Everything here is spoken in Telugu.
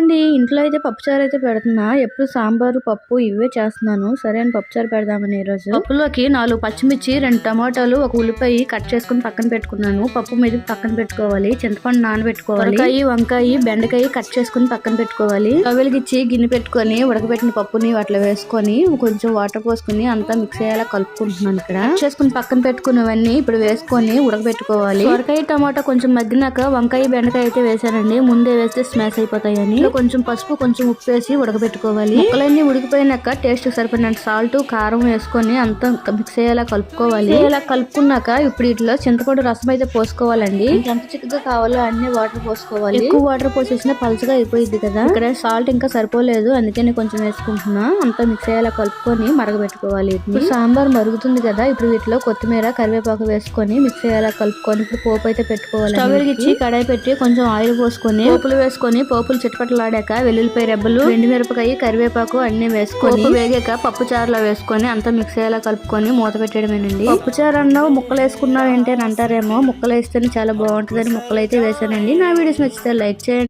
అండి ఇంట్లో అయితే పప్పుచారు అయితే పెడుతున్నా. ఎప్పుడు సాంబారు పప్పు ఇవే చేస్తున్నాను. సరే అని పప్పుచారు పెడదామని ఈరోజు. పప్పులోకి నాలుగు పచ్చిమిర్చి రెండు టమాటాలు ఒక ఉల్లిపాయ కట్ చేసుకుని పక్కన పెట్టుకున్నాను. పప్పు మీద పక్కన పెట్టుకోవాలి. చింతపండు నానబెట్టుకోవాలి. వంకాయ వంకాయ బెండకాయ కట్ చేసుకుని పక్కన పెట్టుకోవాలి. వెలిగించి గిన్నె పెట్టుకొని ఉడకబెట్టిన పప్పుని వాటిలో వేసుకొని కొంచెం వాటర్ పోసుకుని అంతా మిక్స్ అయ్యేలా కలుపుకుంటున్నాను ఇక్కడ. చేసుకుని పక్కన పెట్టుకున్నవన్నీ ఇప్పుడు వేసుకొని ఉడకబెట్టుకోవాలి. సొరకాయ టమాటా కొంచెం మగ్గినాక వంకాయ బెండకాయ అయితే వేసానండి ముందే వేస్తే స్మాష్ అయిపోతాయని. ఇందులో కొంచెం పసుపు కొంచెం ఉప్పు వేసి ఉడకబెట్టుకోవాలి. ముక్కలన్నీ ఉడికిపోయినాక టేస్ట్ సరిపడినంత సాల్ట్ కారం వేసుకొని అంతా మిక్స్ అయ్యేలా కలుపుకోవాలి. ఇలా కలుపుకున్నాక ఇప్పుడు ఇట్లా చింతపండు రసం అయితే పోసుకోవాలండి. ఎంత చిక్కగా కావాలో అన్ని వాటర్ పోసుకోవాలి. ఎక్కువ వాటర్ పోసేసిన పలుచగా అయిపోయింది కదా. ఇక్కడ సాల్ట్ ఇంకా సరిపోలేదు అందుకే నేను కొంచెం వేసుకుంటున్నా. అంతా మిక్స్ అయ్యేలా కలుపుకొని మరగబెట్టుకోవాలి ఇప్పుడు సాంబార్ మరుగుతుంది కదా ఇప్పుడు వీటిలో కొత్తిమీర కరివేపాకు వేసుకొని మిక్స్ అయ్యేలా కలుపుకొని ఇప్పుడు పోపు అయితే పెట్టుకోవాలి స్టవ్ కడాయి పెట్టి కొంచెం ఆయిల్ పోసుకొని పోపులు వేసుకొని పోపులు చిటపటలాడాక వెల్లుల్లిపాయ రెబ్బలు ఎండు మిరపకాయ కరివేపాకు అన్ని వేసుకొని వేగాక పప్పు చారులో వేసుకొని అంతా మిక్స్ అయ్యేలా కలుపుకొని మూత పెట్టడమేనండి పప్పు చారు అన్నావు ముక్కలు వేసుకున్నావు ఏంటి అని అంటారేమో ముక్కలు వేస్తేనే చాలా బాగుంటుందని ముక్కలు అయితే వేసానండి నా వీడియోస్ నచ్చితే లైక్ చేయండి.